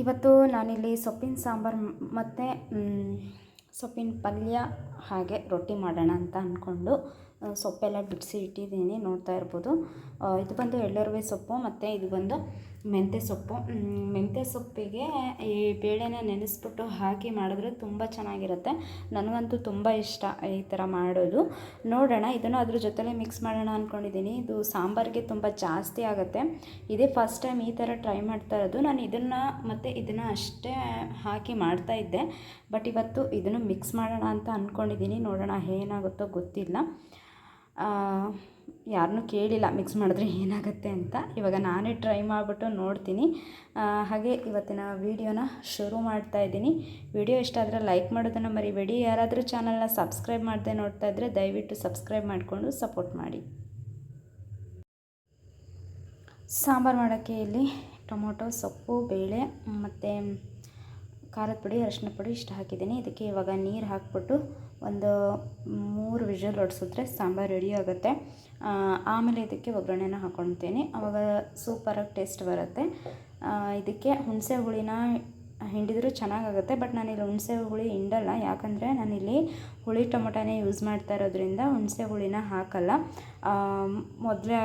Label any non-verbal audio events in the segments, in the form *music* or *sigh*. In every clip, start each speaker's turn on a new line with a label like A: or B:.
A: ಇವತ್ತು ನಾನಿಲ್ಲಿ ಸೊಪ್ಪಿನ ಸಾಂಬಾರು ಮತ್ತು ಸೊಪ್ಪಿನ ಪಲ್ಯ ಹಾಗೆ ರೊಟ್ಟಿ ಮಾಡೋಣ ಅಂತ ಅಂದ್ಕೊಂಡು ಸೊಪ್ಪೆಲ್ಲ ಬಿಡಿಸಿ ಇಟ್ಟಿದ್ದೀನಿ, ನೋಡ್ತಾ ಇರ್ಬೋದು. ಇದು ಬಂದು ಎಳ್ಳರ್ವೆ ಸೊಪ್ಪು, ಮತ್ತು ಇದು ಬಂದು ಮೆಂತ್ಯೆ ಸೊಪ್ಪು. ಮೆಂತ್ಯ ಸೊಪ್ಪಿಗೆ ಈ ಬೇಳೆನ ನೆನೆಸ್ಬಿಟ್ಟು ಹಾಕಿ ಮಾಡಿದ್ರೆ ತುಂಬ ಚೆನ್ನಾಗಿರುತ್ತೆ. ನನಗಂತೂ ತುಂಬ ಇಷ್ಟ ಈ ಥರ ಮಾಡೋದು. ನೋಡೋಣ, ಇದನ್ನು ಅದ್ರ ಜೊತೆಲೇ ಮಿಕ್ಸ್ ಮಾಡೋಣ ಅಂದ್ಕೊಂಡಿದ್ದೀನಿ ಇದು ಸಾಂಬಾರಿಗೆ ತುಂಬ ಜಾಸ್ತಿ ಆಗುತ್ತೆ. ಇದೇ ಫಸ್ಟ್ ಟೈಮ್ ಈ ಥರ ಟ್ರೈ ಮಾಡ್ತಾ ಇರೋದು. ನಾನು ಇದನ್ನು ಮತ್ತು ಇದನ್ನು ಅಷ್ಟೇ ಹಾಕಿ ಮಾಡ್ತಾ ಇದ್ದೆ. ಬಟ್ ಇವತ್ತು ಇದನ್ನು ಮಿಕ್ಸ್ ಮಾಡೋಣ ಅಂತ ಅಂದ್ಕೊಂಡಿದ್ದೀನಿ ನೋಡೋಣ ಏನಾಗುತ್ತೋ ಗೊತ್ತಿಲ್ಲ. ಯಾರನ್ನೂ ಕೇಳಿಲ್ಲ ಮಿಕ್ಸ್ ಮಾಡಿದ್ರೆ ಏನಾಗುತ್ತೆ ಅಂತ. ಇವಾಗ ನಾನೇ ಟ್ರೈ ಮಾಡಿಬಿಟ್ಟು ನೋಡ್ತೀನಿ. ಹಾಗೆ ಇವತ್ತಿನ ವೀಡಿಯೋನ ಶುರು ಮಾಡ್ತಾ ಇದ್ದೀನಿ. ವಿಡಿಯೋ ಇಷ್ಟ ಆದರೆ ಲೈಕ್ ಮಾಡೋದನ್ನು ಮರಿಬೇಡಿ. ಯಾರಾದರೂ ಚಾನಲ್ನ ಸಬ್ಸ್ಕ್ರೈಬ್ ಮಾಡದೆ ನೋಡ್ತಾ ಇದ್ದರೆ ದಯವಿಟ್ಟು ಸಬ್ಸ್ಕ್ರೈಬ್ ಮಾಡಿಕೊಂಡು ಸಪೋರ್ಟ್ ಮಾಡಿ. ಸಾಂಬಾರು ಮಾಡೋಕ್ಕೆ ಇಲ್ಲಿ ಟೊಮೊಟೊ, ಸೊಪ್ಪು, ಬೇಳೆ, ಮತ್ತು ಖಾರದ ಪುಡಿ, ಅರಶಿನ ಪುಡಿ ಇಷ್ಟು ಹಾಕಿದ್ದೀನಿ. ಇದಕ್ಕೆ ಇವಾಗ ನೀರು ಹಾಕ್ಬಿಟ್ಟು ಒಂದು ಮೂರು ವಿಷಲ್ ಹೊಡ್ಸಿದ್ರೆ ಸಾಂಬಾರು ರೆಡಿ ಆಗುತ್ತೆ. ಆಮೇಲೆ ಇದಕ್ಕೆ ಒಗ್ಗರಣೆನ ಹಾಕ್ಕೊಳ್ತೀನಿ ಆವಾಗ ಸೂಪರಾಗಿ ಟೇಸ್ಟ್ ಬರುತ್ತೆ. ಇದಕ್ಕೆ ಹುಣಸೆ ಹುಳಿನ ಹಿಂಡಿದರೂ ಚೆನ್ನಾಗಾಗುತ್ತೆ ಬಟ್ ನಾನಿಲ್ಲಿ ಹುಣಸೆ ಹುಳಿ ಹಿಂಡಲ್ಲ. ಯಾಕಂದರೆ ನಾನಿಲ್ಲಿ ಹುಳಿ ಟೊಮೊಟೊನೇ ಯೂಸ್ ಮಾಡ್ತಾ ಇರೋದ್ರಿಂದ ಹುಣಸೆ ಹುಳಿನ ಹಾಕಲ್ಲ. ಮೊದಲೇ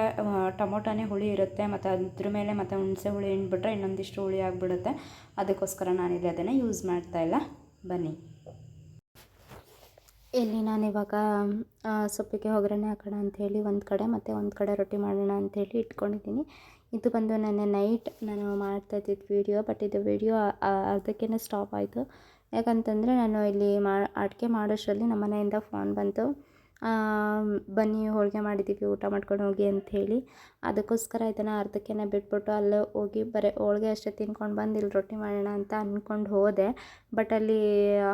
A: ಟೊಮೊಟೊನೇ ಹುಳಿ ಇರುತ್ತೆ, ಮತ್ತು ಅದ್ರ ಮೇಲೆ ಮತ್ತು ಹುಣಸೆ ಹುಳಿ ಹಿಂಡ್ಬಿಟ್ರೆ ಇನ್ನೊಂದಿಷ್ಟು ಹುಳಿ ಆಗಿಬಿಡುತ್ತೆ. ಅದಕ್ಕೋಸ್ಕರ ನಾನಿಲ್ಲಿ ಅದನ್ನು ಯೂಸ್ ಮಾಡ್ತಾ ಇಲ್ಲ. ಬನ್ನಿ. ಇಲ್ಲಿ ಇವಾಗ ಸೊಪ್ಪಿಗೆ ಒಗ್ಗರಣೆ ಹಾಕೋಣ ಅಂಥೇಳಿ ಒಂದು ಕಡೆ ಮತ್ತು ಒಂದು ಕಡೆ ರೊಟ್ಟಿ ಮಾಡೋಣ ಅಂಥೇಳಿ ಇಟ್ಕೊಂಡಿದ್ದೀನಿ. ಇದು ಬಂದು ನನ್ನ ನೈಟ್ ನಾನು ಮಾಡ್ತಾ ಇದ್ದಿದ್ದು ವೀಡಿಯೋ ಬಟ್ ಇದು ವೀಡಿಯೋ ಅರ್ಧಕ್ಕೇ ಸ್ಟಾಪ್ ಆಯಿತು. ಯಾಕಂತಂದರೆ ನಾನು ಇಲ್ಲಿ ಮಾ, ಅಡುಗೆ ಮಾಡೋಷ್ಟರಲ್ಲಿ ನಮ್ಮ ಮನೆಯಿಂದ ಫೋನ್ ಬಂತು. ಬನ್ನಿ ಹೋಳಿಗೆ ಮಾಡಿದ್ದೀವಿ ಊಟ ಮಾಡ್ಕೊಂಡು ಹೋಗಿ ಅಂಥೇಳಿ. ಅದಕ್ಕೋಸ್ಕರ ಇದನ್ನು ಅರ್ಧಕ್ಕೆ ಬಿಟ್ಬಿಟ್ಟು ಅಲ್ಲೇ ಹೋಗಿ ಬರೀ ಹೋಳಿಗೆ ಅಷ್ಟೇ ತಿನ್ಕೊಂಡು ಬಂದು ಇಲ್ಲಿ ರೊಟ್ಟಿ ಮಾಡೋಣ ಅಂತ ಅಂದ್ಕೊಂಡು ಹೋದೆ. ಬಟ್ ಅಲ್ಲಿ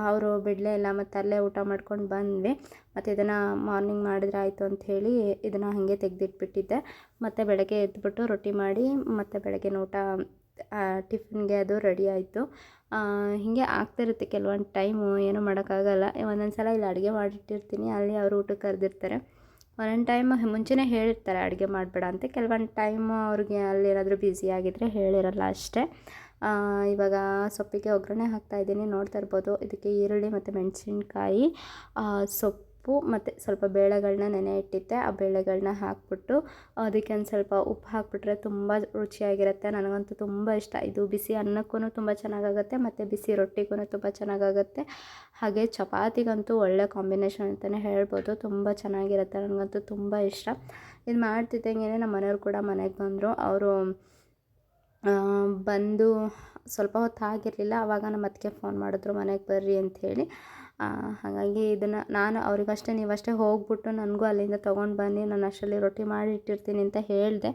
A: ಅವರು ಬಿಡಲೇ ಇಲ್ಲ, ಮತ್ತು ಅಲ್ಲೇ ಊಟ ಮಾಡ್ಕೊಂಡು ಬಂದ್ವಿ. ಮತ್ತು ಇದನ್ನು ಮಾರ್ನಿಂಗ್ ಮಾಡಿದ್ರೆ ಆಯಿತು ಅಂಥೇಳಿ ಇದನ್ನು ಹಾಗೆ ತೆಗೆದಿಟ್ಬಿಟ್ಟಿದ್ದೆ. ಮತ್ತು ಬೆಳಗ್ಗೆ ಎದ್ದುಬಿಟ್ಟು ರೊಟ್ಟಿ ಮಾಡಿ, ಮತ್ತು ಬೆಳಗ್ಗೆ ಊಟ ಟಿಫಿನ್ಗೆ ಅದು ರೆಡಿ ಆಯಿತು. ಹೀಗೆ ಆಗ್ತಿರುತ್ತೆ ಕೆಲವೊಂದು ಟೈಮು ಏನೂ ಮಾಡೋಕ್ಕಾಗಲ್ಲ. ಒಂದೊಂದು ಸಲ ಇಲ್ಲಿ ಅಡುಗೆ ಮಾಡಿಟ್ಟಿರ್ತೀನಿ ಅಲ್ಲಿ ಅವರು ಊಟಕ್ಕೆ ಕರೆದಿರ್ತಾರೆ. ಒಂದೊಂದು ಟೈಮ್ ಮುಂಚೆನೇ ಹೇಳಿರ್ತಾರೆ ಅಡುಗೆ ಮಾಡಬೇಡ ಅಂತ. ಕೆಲವೊಂದು ಟೈಮು ಅವ್ರಿಗೆ ಅಲ್ಲಿ ಏನಾದರೂ ಬ್ಯುಸಿ ಆಗಿದ್ದರೆ ಹೇಳಿರಲ್ಲ ಅಷ್ಟೇ. ಇವಾಗ ಸೊಪ್ಪಿಗೆ ಒಗ್ಗರಣೆ ಹಾಕ್ತಾಯಿದ್ದೀನಿ ನೋಡ್ತಾ ಇರ್ಬೋದು. ಇದಕ್ಕೆ ಈರುಳ್ಳಿ ಮತ್ತು ಮೆಣಸಿನ್ಕಾಯಿ ಸೊಪ್ಪು ಉಪ್ಪು ಮತ್ತು ಸ್ವಲ್ಪ ಬೇಳೆಗಳನ್ನ ನೆನೆ ಇಟ್ಟಿದ್ದೆ. ಆ ಬೇಳೆಗಳನ್ನ ಹಾಕ್ಬಿಟ್ಟು ಅದಕ್ಕೆ ಒಂದು ಸ್ವಲ್ಪ ಉಪ್ಪು ಹಾಕಿಬಿಟ್ರೆ ತುಂಬ ರುಚಿಯಾಗಿರುತ್ತೆ. ನನಗಂತೂ ತುಂಬ ಇಷ್ಟ. ಇದು ಬಿಸಿ ಅನ್ನಕ್ಕೂ ತುಂಬ ಚೆನ್ನಾಗಾಗುತ್ತೆ, ಮತ್ತು ಬಿಸಿ ರೊಟ್ಟಿಗೂ ತುಂಬ ಚೆನ್ನಾಗಾಗುತ್ತೆ. ಹಾಗೆ ಚಪಾತಿಗಂತೂ ಒಳ್ಳೆ ಕಾಂಬಿನೇಷನ್ ಅಂತಲೇ ಹೇಳ್ಬೋದು. ತುಂಬ ಚೆನ್ನಾಗಿರುತ್ತೆ. ನನಗಂತೂ ತುಂಬ ಇಷ್ಟ. ಇದು ಮಾಡ್ತಿದ್ದಂಗೆ ನಮ್ಮ ಮನೆಯವ್ರು ಕೂಡ ಮನೆಗೆ ಬಂದರು. ಅವರು ಬಂದು ಸ್ವಲ್ಪ ಹೊತ್ತು ಆಗಿರಲಿಲ್ಲ ಆವಾಗ ನಮ್ಮ ಅದಕ್ಕೆ ಫೋನ್ ಮಾಡಿದ್ರು, ಮನೆಗೆ ಬರ್ರಿ ಅಂಥೇಳಿ ಹಾಗಾಗಿ ಇದನ್ನು ನಾನು ಅವ್ರಿಗಷ್ಟೇ ನೀವಷ್ಟೇ ಹೋಗ್ಬಿಟ್ಟು ನನಗೂ ಅಲ್ಲಿಂದ ತೊಗೊಂಡು ಬನ್ನಿ, ನಾನು ಅಷ್ಟರಲ್ಲಿ ರೊಟ್ಟಿ ಮಾಡಿ ಇಟ್ಟಿರ್ತೀನಿ ಅಂತ ಹೇಳಿದೆ.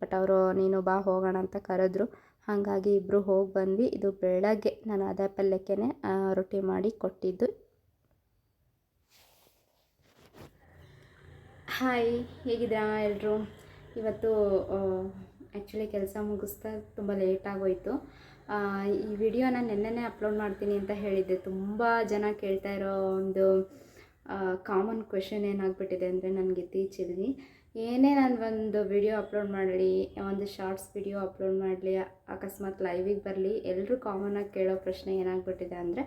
A: ಬಟ್ ಅವರು, ನೀನು ಬಾ, ಹೋಗೋಣ ಅಂತ ಕರೆದ್ರು. ಹಾಗಾಗಿ ಇಬ್ಬರು ಹೋಗಿ ಬಂದ್ವಿ. ಇದು ಬೆಳಗ್ಗೆ ನಾನು ಅದೇ ಪಲ್ಯಕ್ಕೆ ರೊಟ್ಟಿ ಮಾಡಿ ಕೊಟ್ಟಿದ್ದು. ಹಾಯ್, ಹೇಗಿದ್ದೀರಾ ಎಲ್ಲರೂ ಇವತ್ತು ಆ್ಯಕ್ಚುಲಿ ಕೆಲಸ ಮುಗಿಸ್ತಾ ತುಂಬ ಲೇಟಾಗೋಯಿತು ಈ ವಿಡಿಯೋನ ನೆನ್ನೆನೇ ಅಪ್ಲೋಡ್ ಮಾಡ್ತೀನಿ ಅಂತ ಹೇಳಿದ್ದೆ. ತುಂಬ ಜನ ಕೇಳ್ತಾ ಇರೋ ಒಂದು ಕಾಮನ್ ಕ್ವೆಶನ್ ಏನಾಗ್ಬಿಟ್ಟಿದೆ ಅಂದರೆ ನನಗೆ ಇತ್ತೀಚೆಗೆ ಏನೇ ನಾನು ಒಂದು ವಿಡಿಯೋ ಅಪ್ಲೋಡ್ ಮಾಡಲಿ, ಒಂದು ಶಾರ್ಟ್ಸ್ ವಿಡಿಯೋ ಅಪ್ಲೋಡ್ ಮಾಡಲಿ, ಅಕಸ್ಮಾತ್ ಲೈವಿಗೆ ಬರಲಿ ಎಲ್ಲರೂ ಕಾಮನಾಗಿ ಕೇಳೋ ಪ್ರಶ್ನೆ ಏನಾಗ್ಬಿಟ್ಟಿದೆ ಅಂದರೆ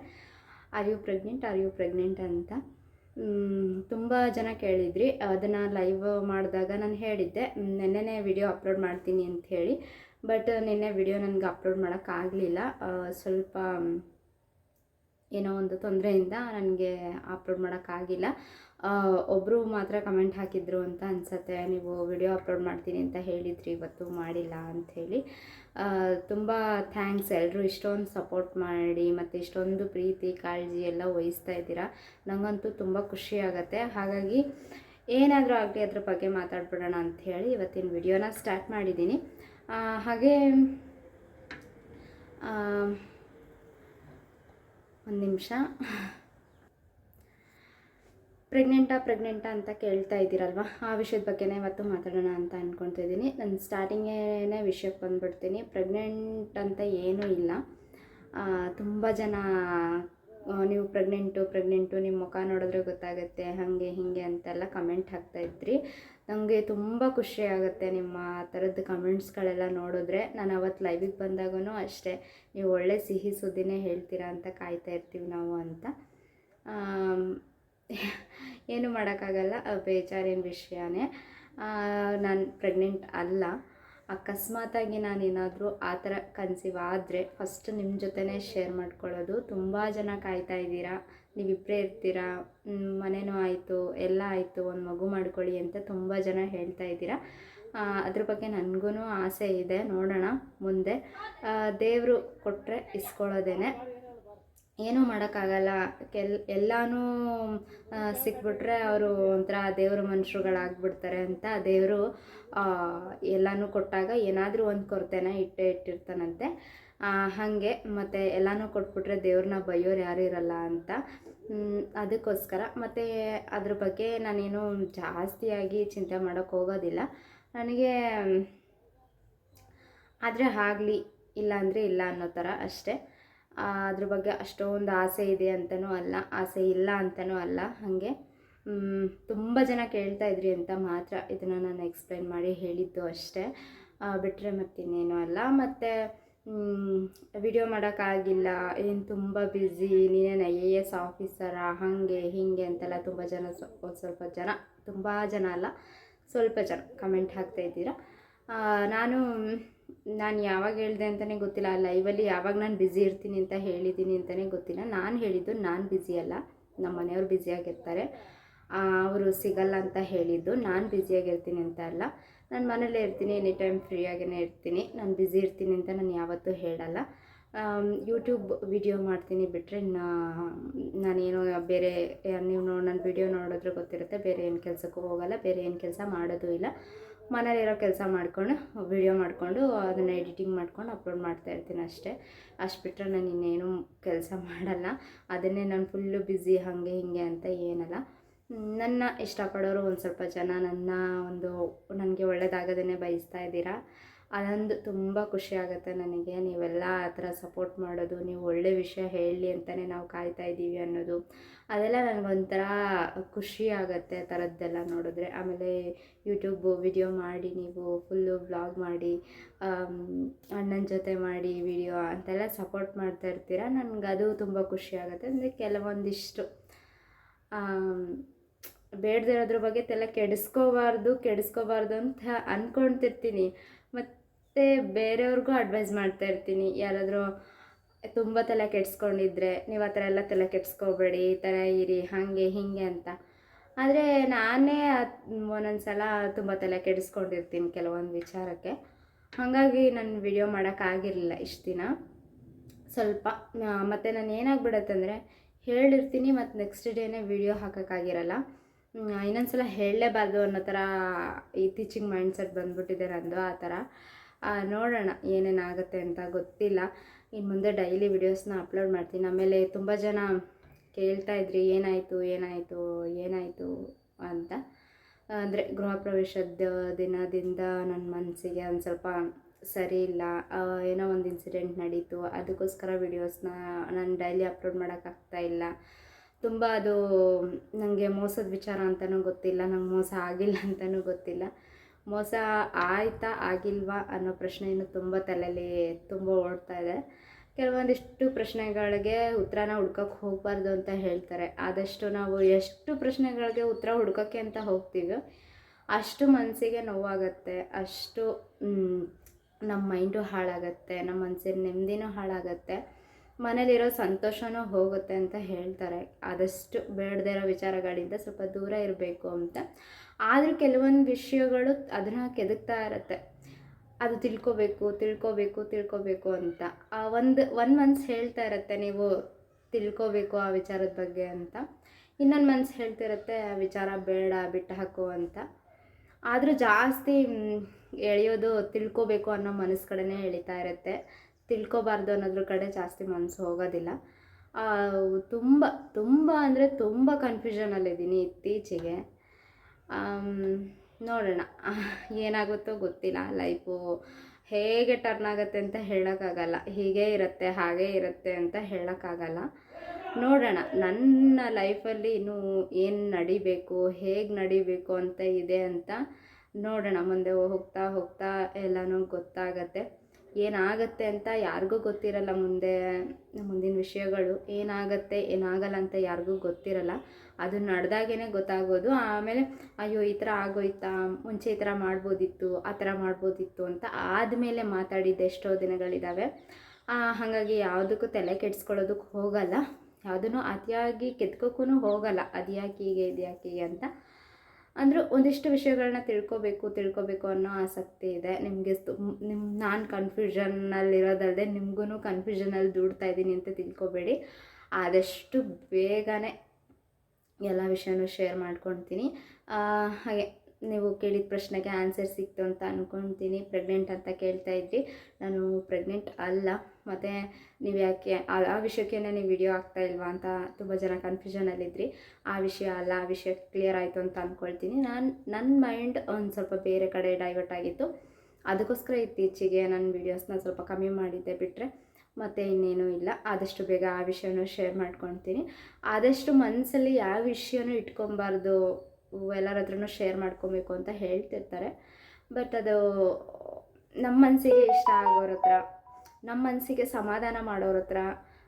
A: are you pregnant are you pregnant ಅಂತ. ತುಂಬ ಜನ ಕೇಳಿದ್ರಿ. ಅದನ್ನು ಲೈವ್ ಮಾಡಿದಾಗ ನಾನು ಹೇಳಿದ್ದೆ. ನೆನ್ನೆನೇ ವಿಡಿಯೋ ಅಪ್ಲೋಡ್ ಮಾಡ್ತೀನಿ ಅಂತ ಹೇಳಿ. ಬಟ್ ನಿನ್ನೆ ವಿಡಿಯೋ ನನಗೆ ಅಪ್ಲೋಡ್ ಮಾಡೋಕ್ಕಾಗಲಿಲ್ಲ ಸ್ವಲ್ಪ ಏನೋ ಒಂದು ತೊಂದರೆಯಿಂದ ನನಗೆ ಅಪ್ಲೋಡ್ ಮಾಡೋಕ್ಕಾಗಿಲ್ಲ ಒಬ್ಬರು ಮಾತ್ರ ಕಮೆಂಟ್ ಹಾಕಿದ್ರು ಅಂತ ಅನಿಸತ್ತೆ. ನೀವು ವಿಡಿಯೋ ಅಪ್ಲೋಡ್ ಮಾಡ್ತೀನಿ ಅಂತ ಹೇಳಿದ್ರಿ, ಇವತ್ತು ಮಾಡಿಲ್ಲ ಅಂಥೇಳಿ ತುಂಬ ಥ್ಯಾಂಕ್ಸ್. ಎಲ್ಲರೂ ಇಷ್ಟೊಂದು ಸಪೋರ್ಟ್ ಮಾಡಿ, ಮತ್ತು ಇಷ್ಟೊಂದು ಪ್ರೀತಿ, ಕಾಳಜಿ ಎಲ್ಲ ವಹಿಸ್ತಾ ಇದ್ದೀರಾ. ನನಗಂತೂ ತುಂಬ ಖುಷಿ ಆಗುತ್ತೆ. ಹಾಗಾಗಿ ಏನಾದರೂ ಆಗಲಿ ಅದ್ರ ಬಗ್ಗೆ ಮಾತಾಡ್ಬಿಡೋಣ ಅಂಥೇಳಿ ಇವತ್ತಿನ ವಿಡಿಯೋನ ಸ್ಟಾರ್ಟ್ ಮಾಡಿದ್ದೀನಿ. ಹಾಗೆ ಒಂದು ನಿಮಿಷ. ಪ್ರೆಗ್ನೆಂಟಾ ಪ್ರೆಗ್ನೆಂಟಾ ಅಂತ ಕೇಳ್ತಾ ಇದ್ದೀರಲ್ವ? ಆ ವಿಷಯದ ಬಗ್ಗೆನೇ ಇವತ್ತು ಮಾತಾಡೋಣ ಅಂತ ಅಂದ್ಕೊತಿದ್ದೀನಿ ನಾನು ಸ್ಟಾರ್ಟಿಂಗೇ ವಿಷಯಕ್ಕೆ ಬಂದುಬಿಡ್ತೀನಿ. ಪ್ರೆಗ್ನೆಂಟ್ ಅಂತ ಏನೂ ಇಲ್ಲ. ತುಂಬ ಜನ ನೀವು ಪ್ರೆಗ್ನೆಂಟು ಪ್ರೆಗ್ನೆಂಟು ನಿಮ್ಮ ಮುಖ ನೋಡಿದ್ರೆ ಗೊತ್ತಾಗುತ್ತೆ, ಹಾಗೆ, ಹೀಗೆ ಅಂತೆಲ್ಲ ಕಮೆಂಟ್ ಹಾಕ್ತಾಯಿದ್ರಿ ನನಗೆ ತುಂಬ ಖುಷಿ ಆಗುತ್ತೆ ನಿಮ್ಮ ಆ ಥರದ್ದು ಕಮೆಂಟ್ಸ್ಗಳೆಲ್ಲ ನೋಡಿದ್ರೆ. ನಾನು ಅವತ್ತು ಲೈವಿಗೆ ಬಂದಾಗೂ ಅಷ್ಟೇ, ನೀವು ಒಳ್ಳೆ ಸಿಹಿ ಸುದ್ದಿನೇ ಹೇಳ್ತೀರಾ ಅಂತ ಕಾಯ್ತಾ ಇರ್ತೀವಿ ನಾವು ಅಂತ. ಏನು ಮಾಡೋಕ್ಕಾಗಲ್ಲ, ಬೇಜಾರಿನ ವಿಷಯನೇ. ನಾನು ಪ್ರೆಗ್ನೆಂಟ್ ಅಲ್ಲ. ಅಕಸ್ಮಾತಾಗಿ ನಾನೇನಾದರೂ ಆ ಥರ ಕನ್ಸೀವ್ ಆದರೆ ಫಸ್ಟ್ ನಿಮ್ಮ ಜೊತೆನೇ ಶೇರ್ ಮಾಡ್ಕೊಳ್ಳೋದು. ತುಂಬ ಜನ ಕಾಯ್ತಾ ಇದ್ದೀರಾ. ನೀವಿಬ್ಬರೇ ಇರ್ತೀರಾ. ಮನೇನೂ ಆಯಿತು, ಎಲ್ಲ ಆಯಿತು, ಒಂದು ಮಗು ಮಾಡ್ಕೊಳ್ಳಿ ಅಂತ ತುಂಬ ಜನ ಹೇಳ್ತಾ ಇದ್ದೀರಾ. ಅದ್ರ ಬಗ್ಗೆ ನನಗೂ ಆಸೆ ಇದೆ. ನೋಡೋಣ ಮುಂದೆ. ದೇವರು ಕೊಟ್ಟರೆ ಇಸ್ಕೊಳ್ಳೋದೇನೆ. ಏನೂ ಮಾಡೋಕ್ಕಾಗಲ್ಲ. ಕೆಲ್, ಎಲ್ಲನೂ ಸಿಕ್ಬಿಟ್ರೆ ಅವರು ಒಂಥರ ದೇವ್ರ ಮನುಷ್ಯರುಗಳಾಗ್ಬಿಡ್ತಾರೆ ಅಂತ ದೇವರು ಎಲ್ಲನೂ ಕೊಟ್ಟಾಗ ಏನಾದರೂ ಒಂದು ಕೊರತೆನ ಇಟ್ಟೇ ಇಟ್ಟಿರ್ತಾನಂತೆ. ಹಾಗೆ ಮತ್ತು ಎಲ್ಲನೂ ಕೊಟ್ಬಿಟ್ರೆ ದೇವ್ರನ್ನ ಬೈಯೋರು ಯಾರು ಇರಲ್ಲ ಅಂತ. ಅದಕ್ಕೋಸ್ಕರ ಮತ್ತು ಅದ್ರ ಬಗ್ಗೆ ನಾನೇನು ಜಾಸ್ತಿಯಾಗಿ ಚಿಂತೆ ಮಾಡೋಕ್ಕೆ ಹೋಗೋದಿಲ್ಲ. ನನಗೆ, ಆದರೆ ಆಗಲಿ ಇಲ್ಲ ಅಂದರೆ ಇಲ್ಲ ಅನ್ನೋ ಥರ ಅಷ್ಟೇ. ಅದ್ರ ಬಗ್ಗೆ ಅಷ್ಟೊಂದು ಆಸೆ ಇದೆ ಅಂತಲೂ ಅಲ್ಲ, ಆಸೆ ಇಲ್ಲ ಅಂತಲೂ ಅಲ್ಲ, ಹಾಗೆ. ತುಂಬ ಜನ ಕೇಳ್ತಾ ಇದ್ರಿ ಅಂತ ಮಾತ್ರ ಇದನ್ನು ನಾನು ಎಕ್ಸ್ಪ್ಲೈನ್ ಮಾಡಿ ಹೇಳಿದ್ದು ಅಷ್ಟೇ. ಬಿಟ್ಟರೆ ಮತ್ತಿನ್ನೇನೂ ಅಲ್ಲ. ಮತ್ತು ವಿಡಿಯೋ ಮಾಡೋಕ್ಕಾಗಿಲ್ಲ, ಏನು ತುಂಬ ಬ್ಯುಸಿ ನೀನೇನು ಐ ಎ ಎಸ್ ಆಫೀಸರಾ ಹಾಗೆ, ಹೀಗೆ ಅಂತೆಲ್ಲ ತುಂಬ ಜನ ಸ್ವ- ಸ್ವಲ್ಪ ಜನ, ತುಂಬ ಜನ ಅಲ್ಲ, ಸ್ವಲ್ಪ ಜನ ಕಮೆಂಟ್ ಹಾಕ್ತಾ ಇದ್ದೀರಾ. ನಾನು ನಾನು ಯಾವಾಗ ಹೇಳಿದೆ ಅಂತಲೇ ಗೊತ್ತಿಲ್ಲ. ಲೈವಲ್ಲಿ ಯಾವಾಗ ನಾನು ಬ್ಯುಸಿ ಇರ್ತೀನಿ ಅಂತ ಹೇಳಿದ್ದೀನಿ ಅಂತಲೇ ಗೊತ್ತಿಲ್ಲ. ನಾನು ಹೇಳಿದ್ದು ನಾನು ಬ್ಯುಸಿ ಅಲ್ಲ. ನಮ್ಮ ಮನೆಯವ್ರು ಬ್ಯುಸಿಯಾಗಿರ್ತಾರೆ ಅವರು ಸಿಗಲ್ಲ ಅಂತ ಹೇಳಿದ್ದು ನಾನು ಬ್ಯುಸಿಯಾಗಿರ್ತೀನಿ ಅಂತ ಅಲ್ಲ. ನಾನು ಮನೇಲೇ ಇರ್ತೀನಿ ಎನಿ ಟೈಮ್ ಫ್ರೀ ಫ್ರೀಯಾಗೇ ಇರ್ತೀನಿ. ನಾನು ಬ್ಯುಸಿ ಇರ್ತೀನಿ ಅಂತ ನಾನು ಯಾವತ್ತೂ ಹೇಳಲ್ಲ. ಯೂಟ್ಯೂಬ್ ವಿಡಿಯೋ ಮಾಡ್ತೀನಿ ಬಿಟ್ಟರೆ ನಾನೇನು ಬೇರೆ, ನೀವು ನನ್ನ ವಿಡಿಯೋ ನೋಡಿದ್ರೆ ಗೊತ್ತಿರುತ್ತೆ. ಬೇರೆ ಏನು ಕೆಲಸಕ್ಕೂ ಹೋಗಲ್ಲ, ಬೇರೆ ಏನು ಕೆಲಸ ಮಾಡೋದು ಇಲ್ಲ. ಮನೇಲಿರೋ ಕೆಲಸ ಮಾಡಿಕೊಂಡು ವಿಡಿಯೋ ಮಾಡಿಕೊಂಡು, ಅದನ್ನು ಎಡಿಟಿಂಗ್ ಮಾಡ್ಕೊಂಡು ಅಪ್ಲೋಡ್ ಮಾಡ್ತಾ ಇರ್ತೀನಿ ಅಷ್ಟೇ. ಅಷ್ಟು ಬಿಟ್ಟರೆ ನಾನು ಇನ್ನೇನು ಕೆಲಸ ಮಾಡಲ್ಲ. ಅದನ್ನೇ ನಾನು ಫುಲ್ಲು ಬ್ಯುಸಿ ಹಾಗೆ ಹೀಗೆ ಅಂತ ಏನಲ್ಲ. ನನ್ನ ಇಷ್ಟಪಡೋರು ಒಂದು ಸ್ವಲ್ಪ ಜನ ನನ್ನ ಒಂದು, ನನಗೆ ಒಳ್ಳೆಯದಾಗೋದನ್ನೇ ಬಯಸ್ತಾ ಇದ್ದೀರಾ? ಅದೊಂದು ತುಂಬ ಖುಷಿ ಆಗುತ್ತೆ ನನಗೆ. ನೀವೆಲ್ಲ ಆ ಥರ ಸಪೋರ್ಟ್ ಮಾಡೋದು, ನೀವು ಒಳ್ಳೆ ವಿಷಯ ಹೇಳಿ ಅಂತಲೇ ನಾವು ಕಾಯ್ತಾ ಇದ್ದೀವಿ ಅನ್ನೋದು, ಅದೆಲ್ಲ ನನಗೊಂಥರ ಖುಷಿ ಆಗುತ್ತೆ ಆ ಥರದ್ದೆಲ್ಲ ನೋಡಿದ್ರೆ. ಆಮೇಲೆ ಯೂಟ್ಯೂಬು ವಿಡಿಯೋ ಮಾಡಿ, ನೀವು ಫುಲ್ಲು ವ್ಲಾಗ್ ಮಾಡಿ ಅಣ್ಣನ ಜೊತೆ ಮಾಡಿ ವಿಡಿಯೋ ಅಂತೆಲ್ಲ ಸಪೋರ್ಟ್ ಮಾಡ್ತಾ ಇರ್ತೀರ? ನನಗೆ ಅದು ತುಂಬ ಖುಷಿ ಆಗುತ್ತೆ. ಅಂದರೆ ಕೆಲವೊಂದಿಷ್ಟು ಬೇಡದಿರೋದ್ರ ಬಗ್ಗೆ ತಲೆ ಕೆಡಿಸ್ಕೋಬಾರ್ದು ಕೆಡಿಸ್ಕೋಬಾರ್ದು ಅಂತ ಅಂದ್ಕೊಳ್ತಿರ್ತೀನಿ ಮತ್ತು ಬೇರೆಯವ್ರಿಗೂ ಅಡ್ವೈಸ್ ಮಾಡ್ತಾ ಇರ್ತೀನಿ. ಯಾರಾದರೂ ತುಂಬ ತಲೆ ಕೆಡಿಸ್ಕೊಂಡಿದ್ರೆ ನೀವು ಆ ಥರ ಎಲ್ಲ ತಲೆ ಕೆಡಿಸ್ಕೋಬೇಡಿ, ಈ ಥರ ಇರಿ, ಹಾಗೆ, ಹೀಗೆ ಅಂತ. ಆದರೆ ನಾನೇ ಒಂದೊಂದು ಸಲ ತುಂಬ ತಲೆ ಕೆಡಿಸ್ಕೊಂಡಿರ್ತೀನಿ ಕೆಲವೊಂದು ವಿಚಾರಕ್ಕೆ. ಹಾಗಾಗಿ ನಾನು ವಿಡಿಯೋ ಮಾಡೋಕ್ಕಾಗಿರಲಿಲ್ಲ ಇಷ್ಟು ದಿನ. ಸ್ವಲ್ಪ ಮತ್ತು ನಾನು ಏನಾಗ್ಬಿಡತ್ತಂದರೆ ಹೇಳಿರ್ತೀನಿ ಮತ್ತು ನೆಕ್ಸ್ಟ್ ಡೇನೇ ವಿಡಿಯೋ ಹಾಕೋಕ್ಕಾಗಿರಲ್ಲ ಇನ್ನೊಂದು ಸಲ ಹೇಳಲೇಬಾರ್ದು ಅನ್ನೋ ಥರ ಇತ್ತೀಚಿಗೆ ಮೈಂಡ್ಸೆಟ್ ಬಂದ್ಬಿಟ್ಟಿದೆ ನಂದು ಆ ಥರ. ನೋಡೋಣ ಏನೇನಾಗುತ್ತೆ ಅಂತ ಗೊತ್ತಿಲ್ಲ. ಇನ್ನು ಮುಂದೆ ಡೈಲಿ ವಿಡಿಯೋಸ್ನ ಅಪ್ಲೋಡ್ ಮಾಡ್ತೀನಿ. ಆಮೇಲೆ ತುಂಬ ಜನ ಕೇಳ್ತಾ ಇದ್ರಿ, ಏನಾಯಿತು ಏನಾಯಿತು ಏನಾಯಿತು ಅಂತ. ಅಂದರೆ ಗೃಹ ಪ್ರವೇಶದ ದಿನದಿಂದ ನನ್ನ ಮನಸ್ಸಿಗೆ ಒಂದು ಸ್ವಲ್ಪ ಸರಿ ಇಲ್ಲ. ಏನೋ ಒಂದು ಇನ್ಸಿಡೆಂಟ್ ನಡೀತು. ಅದಕ್ಕೋಸ್ಕರ ವಿಡಿಯೋಸ್ನ ನಾನು ಡೈಲಿ ಅಪ್ಲೋಡ್ ಮಾಡೋಕ್ಕಾಗ್ತಾ ಇಲ್ಲ. ತುಂಬ ಅದು ನನಗೆ ಮೋಸದ ವಿಚಾರ ಅಂತಲೂ ಗೊತ್ತಿಲ್ಲ. ನಂಗೆ ಮೋಸ ಆಗಿಲ್ಲ ಅಂತಲೂ ಗೊತ್ತಿಲ್ಲ. ಮೋಸ ಆಯ್ತಾ, ಆಗಿಲ್ವಾ ಅನ್ನೋ ಪ್ರಶ್ನೆ ಇನ್ನು ತುಂಬ ತಲೆಯಲ್ಲಿ ತುಂಬ ಓಡ್ತಾ ಇದೆ. ಕೆಲವೊಂದಿಷ್ಟು ಪ್ರಶ್ನೆಗಳಿಗೆ ಉತ್ತರನ ಹುಡ್ಕೋಕ್ಕೆ ಹೋಗಬಾರ್ದು ಅಂತ ಹೇಳ್ತಾರೆ. ಆದಷ್ಟು ನಾವು ಎಷ್ಟು ಪ್ರಶ್ನೆಗಳಿಗೆ ಉತ್ತರ ಹುಡ್ಕೋಕ್ಕೆ ಅಂತ ಹೋಗ್ತೀವೋ ಅಷ್ಟು ಮನಸ್ಸಿಗೆ ನೋವಾಗತ್ತೆ, ಅಷ್ಟು ನಮ್ಮ ಮೈಂಡು ಹಾಳಾಗತ್ತೆ, ನಮ್ಮ ಮನಸ್ಸಿನ ನೆಮ್ಮದಿನೂ ಹಾಳಾಗತ್ತೆ. ಮನೇಲಿರೋ ಸಂತೋಷನೂ ಹೋಗುತ್ತೆ ಅಂತ ಹೇಳ್ತಾರೆ. ಆದಷ್ಟು ಬೇಡದೇ ಇರೋ ವಿಚಾರಗಳಿಂದ ಸ್ವಲ್ಪ ದೂರ ಇರಬೇಕು ಅಂತ. ಆದರೂ ಕೆಲವೊಂದು ವಿಷಯಗಳು ಅದನ್ನು ಕೆದಕ್ತಾ ಇರುತ್ತೆ. ಅದು ತಿಳ್ಕೊಬೇಕು ತಿಳ್ಕೊಬೇಕು ತಿಳ್ಕೊಬೇಕು ಅಂತ. ಒಂದು ಒಂದು ಮನ್ಸು ಹೇಳ್ತಾ ಇರುತ್ತೆ ನೀವು ತಿಳ್ಕೊಬೇಕು ಆ ವಿಚಾರದ ಬಗ್ಗೆ ಅಂತ. ಇನ್ನೊಂದು ಮನ್ಸು ಹೇಳ್ತಿರುತ್ತೆ ಆ ವಿಚಾರ ಬೇಡ, ಬಿಟ್ಟು ಹಾಕು ಅಂತ. ಆದರೂ ಜಾಸ್ತಿ ಎಳೆಯೋದು, ತಿಳ್ಕೊಬೇಕು ಅನ್ನೋ ಮನಸ್ಸು ಕಡೆನೇ ಎಳಿತಾ ಇರುತ್ತೆ. ತಿಳ್ಕೊಬಾರ್ದು ಅನ್ನೋದ್ರ ಕಡೆ ಜಾಸ್ತಿ ಮನಸ್ಸು ಹೋಗೋದಿಲ್ಲ. ತುಂಬ ತುಂಬ ಅಂದರೆ ತುಂಬ ಕನ್ಫ್ಯೂಷನಲ್ಲಿದ್ದೀನಿ ಇತ್ತೀಚೆಗೆ. ನೋಡೋಣ. ಏನಾಗುತ್ತೋ ಗೊತ್ತಿಲ್ಲ. ಲೈಫು ಹೇಗೆ ಟರ್ನ್ ಆಗುತ್ತೆ ಅಂತ ಹೇಳೋಕ್ಕಾಗಲ್ಲ. ಹೀಗೆ ಇರುತ್ತೆ, ಹಾಗೇ ಇರುತ್ತೆ ಅಂತ ಹೇಳೋಕ್ಕಾಗಲ್ಲ. ನೋಡೋಣ. ನನ್ನ ಲೈಫಲ್ಲಿ ಇನ್ನೂ ಏನು ನಡಿಬೇಕು, ಹೇಗೆ ನಡಿಬೇಕು ಅಂತ ಇದೆ ಅಂತ ನೋಡೋಣ. ಮುಂದೆ ಹೋಗ್ತಾ ಹೋಗ್ತಾ ಎಲ್ಲನೂ ಗೊತ್ತಾಗತ್ತೆ. ಏನಾಗತ್ತೆ ಅಂತ ಯಾರಿಗೂ ಗೊತ್ತಿರಲ್ಲ ಮುಂದೆ, ಮುಂದಿನ ವಿಷಯಗಳು. ಏನಾಗತ್ತೆ, ಏನಾಗಲ್ಲ ಅಂತ ಯಾರಿಗೂ ಗೊತ್ತಿರಲ್ಲ. ಅದು ನಡೆದಾಗೇ ಗೊತ್ತಾಗೋದು. ಆಮೇಲೆ, ಅಯ್ಯೋ, ಈ ಥರ ಆಗೋಯ್ತಾ? ಮುಂಚೆ ಈ ಥರ ಮಾಡ್ಬೋದಿತ್ತು, ಆ ಥರ ಮಾಡ್ಬೋದಿತ್ತು ಅಂತ ಆದಮೇಲೆ ಮಾತಾಡಿದ್ದು ಎಷ್ಟೋ ದಿನಗಳಿದ್ದಾವೆ ಹಾಗಾಗಿ ಯಾವುದಕ್ಕೂ ತಲೆ ಕೆಡಿಸ್ಕೊಳ್ಳೋದಕ್ಕೆ ಹೋಗಲ್ಲ. ಯಾವುದನ್ನು ಅತಿಯಾಗಿ ಕೆತ್ಕೋಕ್ಕೂ ಹೋಗಲ್ಲ. ಅದು ಯಾಕೆ ಹೀಗೆ ಇದು ಹೀಗೆ ಅಂತ ಅಂದರೂ ಒಂದಿಷ್ಟು ವಿಷಯಗಳನ್ನ ತಿಳ್ಕೊಬೇಕು ತಿಳ್ಕೊಬೇಕು ಅನ್ನೋ ಆಸಕ್ತಿ ಇದೆ. ನಿಮಗೆ ನಿಮ್ಮ ನಾನು ಕನ್ಫ್ಯೂಷನ್ನಲ್ಲಿರೋದಲ್ಲದೆ ನಿಮಗೂ ಕನ್ಫ್ಯೂಷನಲ್ಲಿ ದುಡ್ತಾ ಇದ್ದೀನಿ ಅಂತ ತಿಳ್ಕೊಬೇಡಿ. ಆದಷ್ಟು ಬೇಗನೆ ಎಲ್ಲ ವಿಷಯನೂ ಶೇರ್ ಮಾಡ್ಕೊತೀನಿ ಹಾಗೆ ನೀವು ಕೇಳಿದ ಪ್ರಶ್ನೆಗೆ ಆನ್ಸರ್ ಸಿಕ್ತು ಅಂತ ಅಂದ್ಕೊಳ್ತೀನಿ ಪ್ರೆಗ್ನೆಂಟ್ ಅಂತ ಕೇಳ್ತಾ ಇದ್ರಿ. ನಾನು ಪ್ರೆಗ್ನೆಂಟ್ ಅಲ್ಲ. ಮತ್ತು ನೀವು ಯಾಕೆ ಆ ವಿಷಯಕ್ಕೆ ನೀವು ವಿಡಿಯೋ ಆಗ್ತಾ ಇಲ್ವಾ ಅಂತ ತುಂಬ ಜನ ಕನ್ಫ್ಯೂಷನಲ್ಲಿದ್ರಿ ಆ ವಿಷಯ ಅಲ್ಲ, ಆ ವಿಷಯ ಕ್ಲಿಯರ್ ಆಯಿತು ಅಂತ ಅಂದ್ಕೊಳ್ತೀನಿ ನಾನು ನನ್ನ ಮೈಂಡ್ ಒಂದು ಸ್ವಲ್ಪ ಬೇರೆ ಕಡೆ ಡೈವರ್ಟ್ ಆಗಿತ್ತು. ಅದಕ್ಕೋಸ್ಕರ ಇತ್ತೀಚೆಗೆ ನನ್ನ ವೀಡಿಯೋಸ್ನ ಸ್ವಲ್ಪ ಕಮ್ಮಿ ಮಾಡಿದ್ದೆ ಬಿಟ್ಟರೆ ಮತ್ತು ಇನ್ನೇನೂ ಇಲ್ಲ. ಆದಷ್ಟು ಬೇಗ ಆ ವಿಷಯನೂ ಶೇರ್ ಮಾಡ್ಕೊತೀನಿ ಆದಷ್ಟು ಮನಸ್ಸಲ್ಲಿ ಯಾವ ವಿಷಯನೂ ಇಟ್ಕೊಬಾರ್ದು ಎಲ್ಲರ ಹತ್ರನೂ ಶೇರ್ ಮಾಡ್ಕೊಬೇಕು ಅಂತ ಹೇಳ್ತಿರ್ತಾರೆ. ಬಟ್ ಅದು ನಮ್ಮ ಮನಸ್ಸಿಗೆ ಇಷ್ಟ ಆಗೋರ ಹತ್ರ ನಮ್ಮ ಮನಸ್ಸಿಗೆ ಸಮಾಧಾನ ಮಾಡೋರ ಹತ್ರ,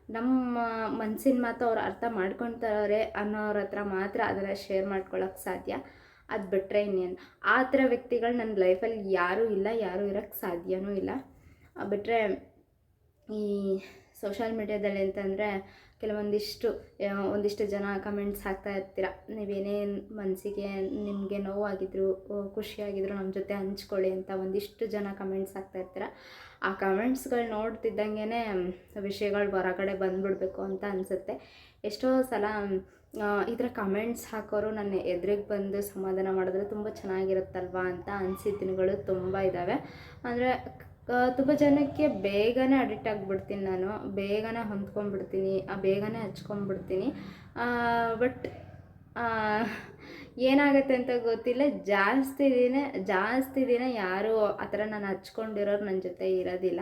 A: ನಮ್ಮ ಮನಸ್ಸಿನ ಮಾತು ಅವ್ರು ಅರ್ಥ ಮಾಡ್ಕೊತಾರೆ ಅನ್ನೋರ ಹತ್ರ ಮಾತ್ರ ಅದನ್ನು ಶೇರ್ ಮಾಡ್ಕೊಳಕ್ಕೆ ಸಾಧ್ಯ. ಅದು ಬಿಟ್ಟರೆ ಇನ್ನೇನು. ಆ ಥರ ವ್ಯಕ್ತಿಗಳು ನನ್ನ ಲೈಫಲ್ಲಿ ಯಾರೂ ಇಲ್ಲ, ಯಾರೂ ಇರೋಕ್ಕೆ ಸಾಧ್ಯವೂ ಇಲ್ಲ. ಬಿಟ್ಟರೆ ಈ ಸೋಷಲ್ ಮೀಡ್ಯಾದಲ್ಲಿ ಅಂತಂದರೆ ಕೆಲವೊಂದಿಷ್ಟು ಒಂದಿಷ್ಟು ಜನ ಕಮೆಂಟ್ಸ್ ಹಾಕ್ತಾ ಇರ್ತೀರ, ನೀವೇನೇ ಮನಸ್ಸಿಗೆ ನಿಮಗೆ ನೋವಾಗಿದ್ರು ಖುಷಿಯಾಗಿದ್ರು ನಮ್ಮ ಜೊತೆ ಹಂಚ್ಕೊಳ್ಳಿ ಅಂತ ಒಂದಿಷ್ಟು ಜನ ಕಮೆಂಟ್ಸ್ ಹಾಕ್ತಾ ಇರ್ತೀರ, ಆ ಕಮೆಂಟ್ಸ್ಗಳು ನೋಡ್ತಿದ್ದಂಗೆ ವಿಷಯಗಳು ಹೊರಗಡೆ ಬಂದುಬಿಡ್ಬೇಕು ಅಂತ ಅನಿಸುತ್ತೆ. ಎಷ್ಟೋ ಸಲ ಈ ಥರ ಕಮೆಂಟ್ಸ್ ಹಾಕೋರು ನನ್ನ ಎದುರಿಗೆ ಬಂದು ಸಮಾಧಾನ ಮಾಡಿದ್ರೆ ತುಂಬ ಚೆನ್ನಾಗಿರುತ್ತಲ್ವಾ ಅಂತ ಅನಿಸಿದ ದಿನಗಳು ತುಂಬ ಇದ್ದಾವೆ ಅಂದರೆ ತುಂಬ ಜನಕ್ಕೆ ಬೇಗನೆ ಅಡಿಕ್ಟ್ ಆಗಿಬಿಡ್ತೀನಿ ನಾನು. ಬೇಗನೆ ಹೊಂದ್ಕೊಂಡ್ಬಿಡ್ತೀನಿ. ಬೇಗನೆ ಹಚ್ಕೊಂಡ್ಬಿಡ್ತೀನಿ. ಬಟ್ ಏನಾಗುತ್ತೆ ಅಂತ ಗೊತ್ತಿಲ್ಲ. ಜಾಸ್ತಿ ದಿನ ಜಾಸ್ತಿ ದಿನ ಯಾರು ಆ ಥರ ನಾನು ಹಚ್ಕೊಂಡಿರೋರು ನನ್ನ ಜೊತೆ ಇರೋದಿಲ್ಲ.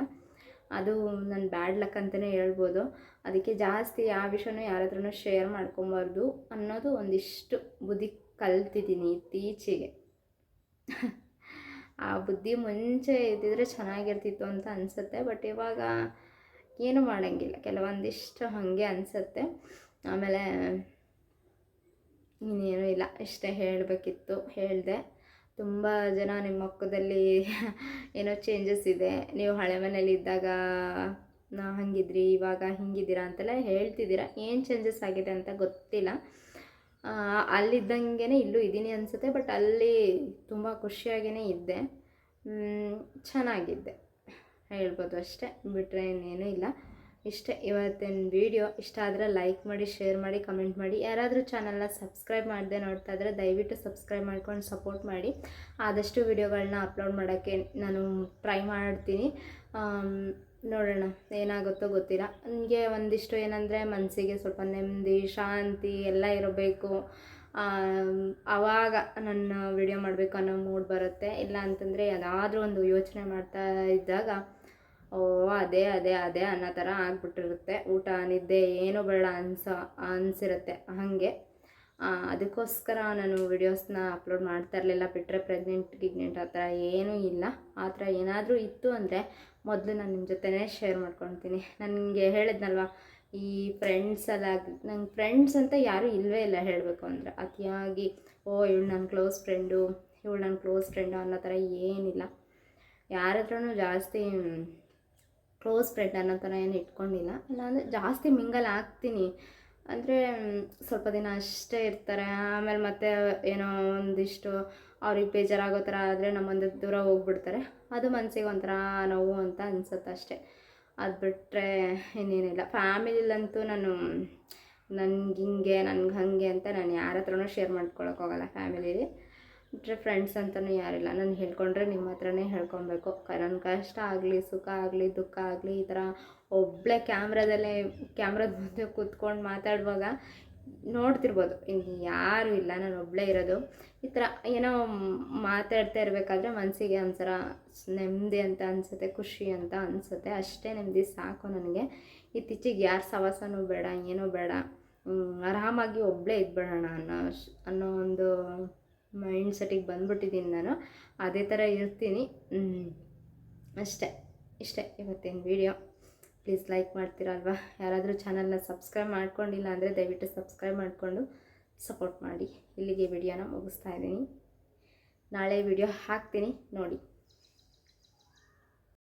A: ಅದು ನನ್ನ ಬ್ಯಾಡ್ ಲಕ್ ಅಂತಲೇ ಹೇಳ್ಬೋದು. ಅದಕ್ಕೆ ಜಾಸ್ತಿ ಯಾವ ವಿಷಯನೂ ಯಾರ ಹತ್ರನೂ ಶೇರ್ ಮಾಡ್ಕೊಬಾರ್ದು ಅನ್ನೋದು ಒಂದಿಷ್ಟು ಬುದ್ಧಿ ಕಲ್ತಿದ್ದೀನಿ ಇತ್ತೀಚೆಗೆ. *laughs* ಆ ಬುದ್ಧಿ ಮುಂಚೆ ಇದ್ದಿದ್ರೆ ಚೆನ್ನಾಗಿರ್ತಿತ್ತು ಅಂತ ಅನಿಸುತ್ತೆ ಬಟ್ ಇವಾಗ ಏನು ಮಾಡೋಂಗಿಲ್ಲ. ಕೆಲವೊಂದಿಷ್ಟು ಹಾಗೆ ಅನಿಸುತ್ತೆ. ಆಮೇಲೆ ಇನ್ನೇನೂ ಇಲ್ಲ. ಇಷ್ಟೇ ಹೇಳಬೇಕಿತ್ತು. ಹೇಳಿದೆ. ತುಂಬ ಜನ ನಿಮ್ಮ ಮಕ್ಕದಲ್ಲಿ *laughs* ಏನೋ ಚೇಂಜಸ್ ಇದೆ. ನೀವು ಹಳೆ ಮನೇಲಿ ಇದ್ದಾಗ ನಾ ಹಂಗಿದ್ರಿ, ಇವಾಗ ಹಿಂಗಿದ್ದೀರಾ ಅಂತೆಲ್ಲ ಹೇಳ್ತಿದ್ದೀರಾ. ಏನು ಚೇಂಜಸ್ ಆಗಿದೆ ಅಂತ ಗೊತ್ತಿಲ್ಲ. ಅಲ್ಲಿದ್ದಂಗೆ ಇಲ್ಲೂ ಇದ್ದೀನಿ ಅನಿಸುತ್ತೆ ಬಟ್ ಅಲ್ಲಿ ತುಂಬ ಖುಷಿಯಾಗೇ ಇದ್ದೆ. ಚೆನ್ನಾಗಿದ್ದೆ. ಹೇಳ್ಬೋದು ಅಷ್ಟೇ ಬಿಟ್ಟರೆ ಇನ್ನೇನೂ ಇಲ್ಲ. ಇಷ್ಟೇ, ಇವತ್ತಿನ ವೀಡಿಯೋ ಇಷ್ಟ ಆದರೆ ಲೈಕ್ ಮಾಡಿ ಶೇರ್ ಮಾಡಿ ಕಮೆಂಟ್ ಮಾಡಿ. ಯಾರಾದರೂ ಚಾನಲ್ನ ಸಬ್ಸ್ಕ್ರೈಬ್ ಮಾಡದೆ ನೋಡ್ತಾ ಇದ್ರೆ ದಯವಿಟ್ಟು ಸಬ್ಸ್ಕ್ರೈಬ್ ಮಾಡ್ಕೊಂಡು ಸಪೋರ್ಟ್ ಮಾಡಿ. ಆದಷ್ಟು ವೀಡಿಯೋಗಳನ್ನ ಅಪ್ಲೋಡ್ ಮಾಡೋಕ್ಕೆ ನಾನು ಟ್ರೈ ಮಾಡ್ತೀನಿ. ನೋಡೋಣ, ಏನಾಗುತ್ತೋ ಗೊತ್ತಿಲ್ಲ. ನನಗೆ ಒಂದಿಷ್ಟು ಏನಂದರೆ ಮನಸ್ಸಿಗೆ ಸ್ವಲ್ಪ ನೆಮ್ಮದಿ, ಶಾಂತಿ ಎಲ್ಲ ಇರಬೇಕು. ಆವಾಗ ನನ್ನ ವಿಡಿಯೋ ಮಾಡಬೇಕು ಅನ್ನೋ ಮೂಡ್ ಬರುತ್ತೆ. ಇಲ್ಲ ಅಂತಂದರೆ ಯಾವುದಾದ್ರೂ ಒಂದು ಯೋಚನೆ ಮಾಡ್ತಾ ಇದ್ದಾಗ, ಓ, ಅದೇ ಅದೇ ಅದೇ ಅನ್ನೋ ಥರ ಆಗ್ಬಿಟ್ಟಿರುತ್ತೆ. ಊಟ, ನಿದ್ದೆ ಏನೂ ಬೇಡ ಅನ್ಸ, ಅನಿಸಿರುತ್ತೆ ಹಾಗೆ. ಅದಕ್ಕೋಸ್ಕರ ನಾನು ವಿಡಿಯೋಸ್ನ ಅಪ್ಲೋಡ್ ಮಾಡ್ತಾ ಇರಲಿಲ್ಲ. ಬಿಟ್ಟರೆ ಪ್ರೆಗ್ನೆಂಟ್ ಗಿಗ್ನೆಂಟ್ ಆ ಥರ ಏನೂ ಇಲ್ಲ. ಆ ಥರ ಏನಾದರೂ ಇತ್ತು ಅಂದರೆ ಮೊದಲು ನಾನು ನಿಮ್ಮ ಜೊತೆನೇ ಶೇರ್ ಮಾಡ್ಕೊತೀನಿ ನನಗೆ ಹೇಳಿದ್ನಲ್ವ, ಈ ಫ್ರೆಂಡ್ಸ್ ಎಲ್ಲ ನಂಗೆ ಫ್ರೆಂಡ್ಸ್ ಅಂತ ಯಾರೂ ಇಲ್ಲವೇ ಇಲ್ಲ ಹೇಳಬೇಕು ಅಂದರೆ. ಅತಿಯಾಗಿ, ಓ, ಇವಳು ನನ್ನ ಕ್ಲೋಸ್ ಫ್ರೆಂಡು ಇವಳು ನನ್ನ ಕ್ಲೋಸ್ ಫ್ರೆಂಡು ಅನ್ನೋ ಥರ ಏನಿಲ್ಲ. ಯಾರ ಹತ್ರನೂ ಜಾಸ್ತಿ ಕ್ಲೋಸ್ ಫ್ರೆಂಡ್ ಅನ್ನೋ ಥರ ಏನು ಇಟ್ಕೊಂಡಿಲ್ಲ. ಇಲ್ಲಾಂದರೆ ಜಾಸ್ತಿ ಮಿಂಗಲ್ ಆಗ್ತೀನಿ. ಅಂದರೆ ಸ್ವಲ್ಪ ದಿನ ಅಷ್ಟೇ ಇರ್ತಾರೆ. ಆಮೇಲೆ ಮತ್ತೆ ಏನೋ ಒಂದಿಷ್ಟು ಅವ್ರಿಗೆ ಬೇಜಾರಾಗೋ ಥರ ಆದರೆ ನಮ್ಮೊಂದು ದೂರ ಹೋಗ್ಬಿಡ್ತಾರೆ. ಅದು ಮನಸ್ಸಿಗೆ ಒಂಥರ ನೋವು ಅಂತ ಅನ್ಸುತ್ತೆ ಅಷ್ಟೇ. ಅದು ಬಿಟ್ಟರೆ ಇನ್ನೇನಿಲ್ಲ. ಫ್ಯಾಮಿಲಿಲಂತೂ ನಾನು, ನನಗೆ ಹಿಂಗೆ, ನನ್ಗೆ ಹಾಗೆ ಅಂತ ನಾನು ಯಾರ ಹತ್ರನೂ ಶೇರ್ ಮಾಡ್ಕೊಳಕ್ಕೆ ಫ್ಯಾಮಿಲಿಲಿ ಫ್ಯಾಮಿಲೀಲಿ. ಬಿಟ್ಟರೆ ಫ್ರೆಂಡ್ಸ್ ಅಂತಲೂ ಯಾರಿಲ್ಲ ನಾನು ಹೇಳ್ಕೊಂಡ್ರೆ ನಿಮ್ಮ ಹತ್ರನೇ ಹೇಳ್ಕೊಬೇಕು. ನನ್ನ ಕಷ್ಟ ಆಗಲಿ, ಸುಖ ಆಗಲಿ, ದುಃಖ ಆಗಲಿ, ಈ ಥರ ಒಬ್ಬಳೆ ಕ್ಯಾಮ್ರಾದಲ್ಲೇ ಕ್ಯಾಮ್ರಾದ ಮುಂದೆ ಕೂತ್ಕೊಂಡು ಮಾತಾಡುವಾಗ ನೋಡ್ತಿರ್ಬೋದು. ಇಲ್ಲಿ ಯಾರೂ ಇಲ್ಲ, ನಾನು ಒಬ್ಬಳೇ ಇರೋದು. ಈ ಥರ ಏನೋ ಮಾತಾಡ್ತಾ ಇರಬೇಕಾದ್ರೆ ಮನಸ್ಸಿಗೆ ಒಂಥರ ನೆಮ್ಮದಿ ಅಂತ ಅನಿಸುತ್ತೆ, ಖುಷಿ ಅಂತ ಅನಿಸುತ್ತೆ. ಅಷ್ಟೇ ನೆಮ್ಮದಿ ಸಾಕು ನನಗೆ. ಇತ್ತೀಚೆಗೆ ಯಾರು ಸವಾಸನೂ ಬೇಡ, ಏನೂ ಬೇಡ. ಆರಾಮಾಗಿ ಒಬ್ಬಳೇ ಇದ್ಬಿಡೋಣ ಅನ್ನೋ ಅನ್ನೋ ಒಂದು ಮೈಂಡ್ ಸೆಟ್ಟಿಗೆ ಬಂದ್ಬಿಟ್ಟಿದ್ದೀನಿ ನಾನು. ಅದೇ ಥರ ಇರ್ತೀನಿ. ಅಷ್ಟೇ. ಇಷ್ಟೇ ಇವತ್ತಿನ ವಿಡಿಯೋ. Please like ಮಾಡ್ತೀರಲ್ವಾ? ಯಾರಾದರೂ ಚಾನಲ್ನ ಸಬ್ಸ್ಕ್ರೈಬ್ ಮಾಡ್ಕೊಂಡಿಲ್ಲ ಅಂದರೆ ದಯವಿಟ್ಟು ಸಬ್ಸ್ಕ್ರೈಬ್ ಮಾಡಿಕೊಂಡು ಸಪೋರ್ಟ್ ಮಾಡಿ. ಇಲ್ಲಿಗೆ ವಿಡಿಯೋನ ಮುಗಿಸ್ತಾ ಇದ್ದೀನಿ. ನಾಳೆ ವಿಡಿಯೋ ಹಾಕ್ತೀನಿ. ನೋಡಿ.